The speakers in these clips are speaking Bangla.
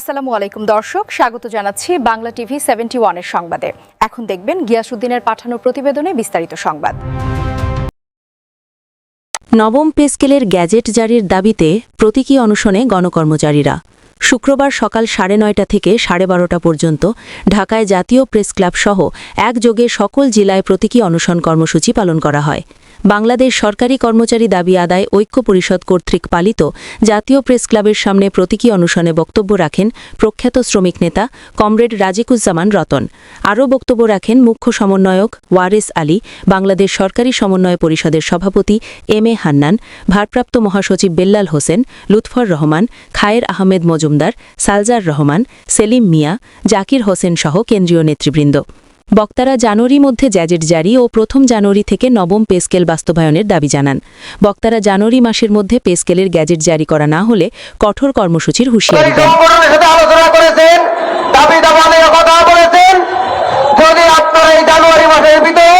আসসালামু আলাইকুম দর্শক, স্বাগত জানাচ্ছি বাংলা টিভি সেভেন্টি ওয়ানের সংবাদে। এখন দেখবেন গিয়াসুদ্দিনের পাঠানো প্রতিবেদনে বিস্তারিত সংবাদ। নবম পে স্কেলের গ্যাজেট জারির দাবিতে প্রতীকী অনশনে গণকর্মচারীরা। শুক্রবার সকাল সাড়ে নয়টা থেকে সাড়ে বারোটা পর্যন্ত ঢাকায় জাতীয় প্রেস ক্লাব সহ একযোগে সকল জেলায় প্রতীকী অনশন কর্মসূচি পালন করা হয়। বাংলাদেশ সরকারি কর্মচারী দাবি আদায় ঐক্য পরিষদ কর্তৃক পালিত জাতীয় প্রেস ক্লাবের সামনে প্রতীকী অনশনে বক্তব্য রাখেন প্রখ্যাত শ্রমিক নেতা কমরেড রাজিকুজ্জামান রতন। আরও বক্তব্য রাখেন মুখ্য সমন্বয়ক ওয়ারেস আলী, বাংলাদেশ সরকারি সমন্বয় পরিষদের সভাপতি এম এ হান্নান, ভারপ্রাপ্ত মহাসচিব বেল্লাল হোসেন, লুৎফর রহমান, খায়ের আহমেদ মজুমদার, সালজার রহমান, সেলিম মিয়া, জাকির হোসেন সহ কেন্দ্রীয় নেতৃবৃন্দ। বক্তারা জানুয়ারি মধ্যে গ্যাজেট জারি ও প্রথম জানুয়ারি থেকে নবম পে স্কেল বাস্তবায়নের দাবি জানান। বক্তারা জানুয়ারি মাসের মধ্যে পে স্কেলের গ্যাজেট জারি করা না হলে কঠোর কর্মসূচির হুঁশিয়ারি ভিতরে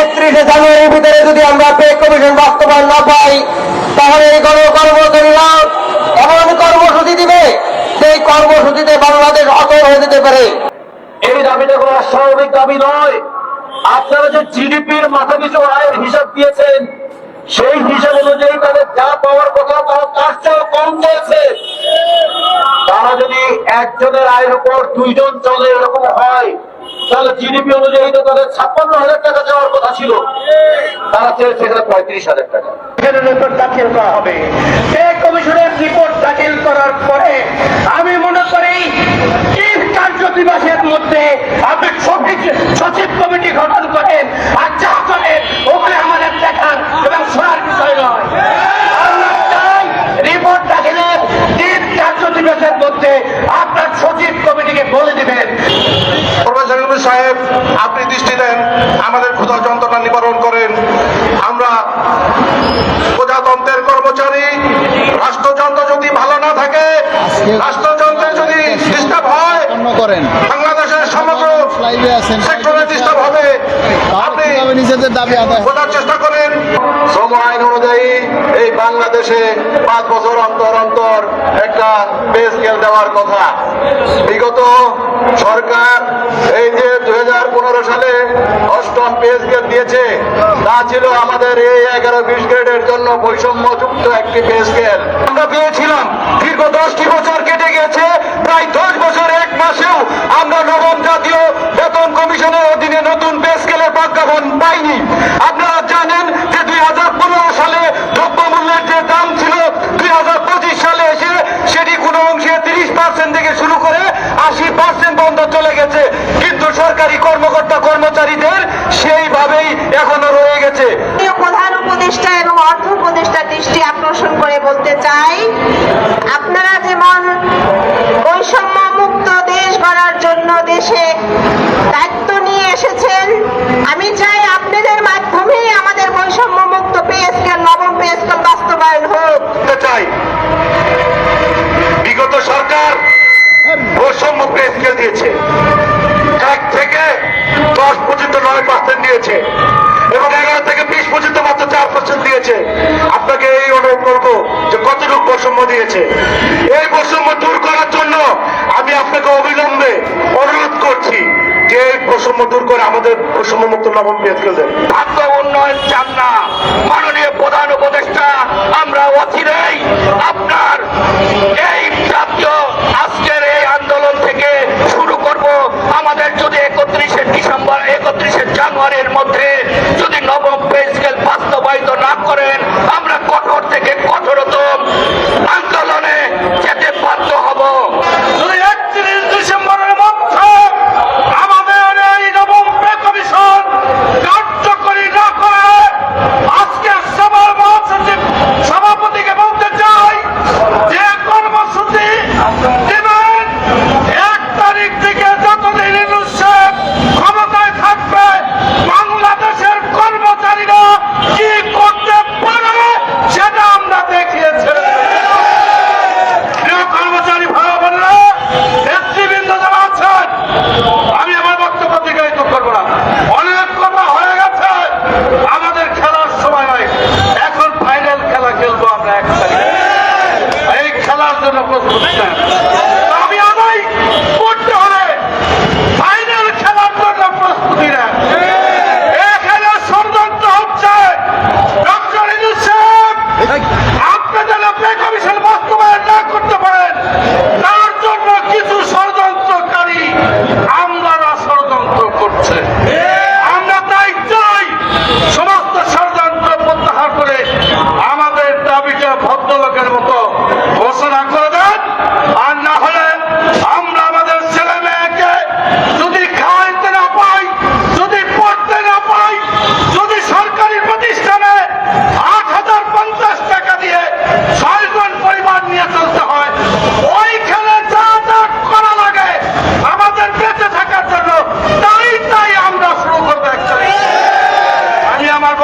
একত্রিশে জানুয়ারির ভিতরে যদি আমরা পে কমিশন বাস্তবায়ন না পাই, তাহলে এই গণকর্মচারীরা এমন কর্মসূচি দিবে সেই কর্মসূচিতে বাংলাদেশ অচল হয়ে যেতে পারে। এই দাবিটা কোনো অস্বাভাবিক দাবি নয়। আপনারা যে জিডিপির মাথা কিছু আয়ের হিসাব দিয়েছেন, সেই হিসাব অনুযায়ী তাদের যা পাওয়ার কথা তারা তার চেয়েও কম চলছে। তারা যদি একজনের আয়ের উপর দুইজন চলে এরকম হয় জিডিপি অনুযায়ী তো তাদের ছাপ্পান্ন হাজার টাকা যাওয়ার কথা ছিল। তারা চেয়েছে এখানে পঁয়ত্রিশ হাজার টাকা। আমি মনে করি মধ্যে আপনি সঠিক সচিব কমিটি করেন আর যা করেন আমাদের দেখার এবং শোনার বিষয় নয় আমরা চাই রিপোর্ট দাখিলের তিন কার্য দিবসের মধ্যে আপনার সচিব কমিটিকে বলে দিবেন প্রফেসর ইউনুস সাহেব আপনি দৃষ্টি দেন আমাদের ক্ষুধা যন্ত্রণা নিবারণ করেন আমরা প্রজাতন্ত্রের কর্মচারী রাষ্ট্রযন্ত্র যদি ভালো না থাকে রাষ্ট্রযন্ত্রে যদি ডিস্টার্ব হয় করেন। বাংলাদেশের সমগ্র সেক্টরে ডিস্টার্ব হবে। আপনি নিজেদের দাবি আদায়? বোঝার চেষ্টা করেন। শ্রম আইন অনুযায়ী এই বাংলাদেশে পাঁচ বছর অন্তর অন্তর একটা পে স্কেল দেওয়ার কথা। বিগত সরকার এই অষ্টম পে দিয়েছে, তা ছিল আমাদের এই এগারো বিশ গ্রেডের জন্য বৈষম্যযুক্ত একটি পে স্কেল আমরা পেয়েছিলাম, দীর্ঘ দশটি বছর কেটে গেছে, প্রায় দশ বছর এক মাসেও আমরা নবম জাতীয় বেতন কমিশনের অধীনে নতুন পে স্কেলের প্রজ্ঞাপন পাইনি। আপনারা জানেন যে দুই হাজার পনেরো সালে দ্রব্যমূল্যের যে দাম ছিল, দুই হাজার পঁচিশ সালে এসে অংশে তিরিশ পার্সেন্ট থেকে শুরু করে আশি পার্সেন্ট পর্যন্ত চলে গেছে। কিন্তু সরকারি কর্মকর্তা কর্মচারীদের সেইভাবেই এখনও রয়ে গেছে। প্রধান উপদেষ্টা এবং অর্থ উপদেষ্টা দৃষ্টি আকর্ষণ করে বলতে চাই, আপনারা যেমন বৈষম্য মুক্ত দেশ গড়ার জন্য দেশে দায়িত্ব নিয়ে এসেছেন বৈষম্য দিয়েছে। এই বৈষম্য দূর করার জন্য আমি আপনাকে অবিলম্বে অনুরোধ করছি যে এই বৈষম্য দূর করে আমাদের বৈষম্য মুক্ত নবম পেয়ে দেন খাদ্য উন্নয়ন চান না। মাননীয়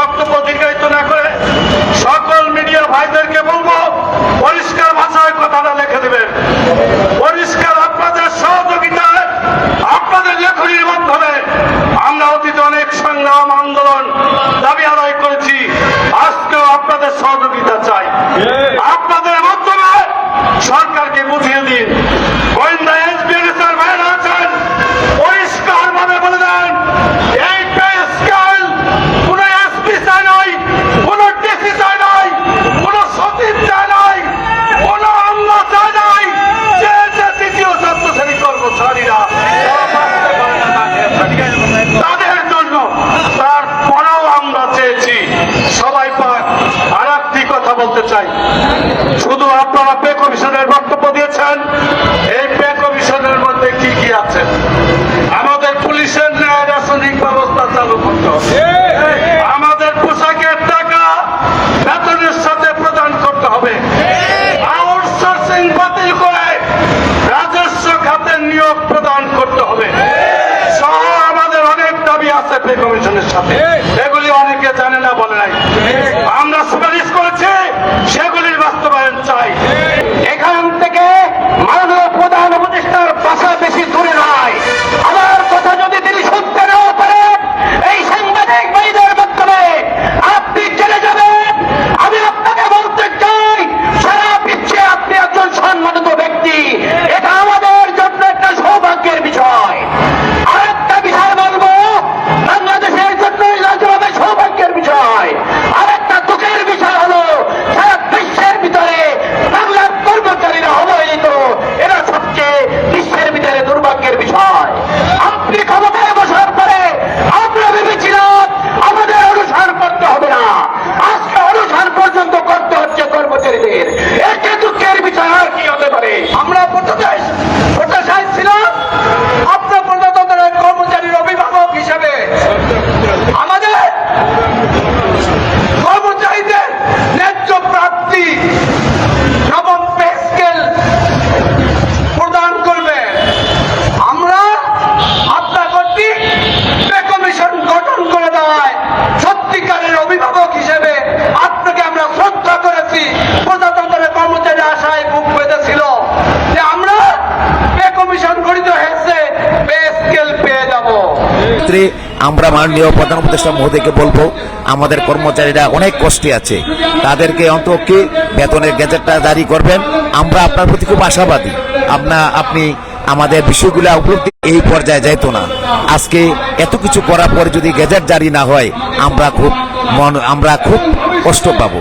বক্তব্য ক্ষেত্রে আমরা মাননীয় প্রধান উপদেষ্টা মহোদয়কে বলব, আমাদের কর্মচারীরা অনেক কষ্টে আছে। তাদেরকে অন্তকে বেতনের গেজেটটা জারি করবেন? আমরা আপনার প্রতি খুব আশাবাদী। আপনা আপনি আমাদের বিষয়গুলো উপলব্ধি এই পর্যায়ে যাইত না। আজকে এত কিছু করার পরে যদি গেজেট জারি না হয়, আমরা খুব মন, আমরা খুব কষ্ট পাবো।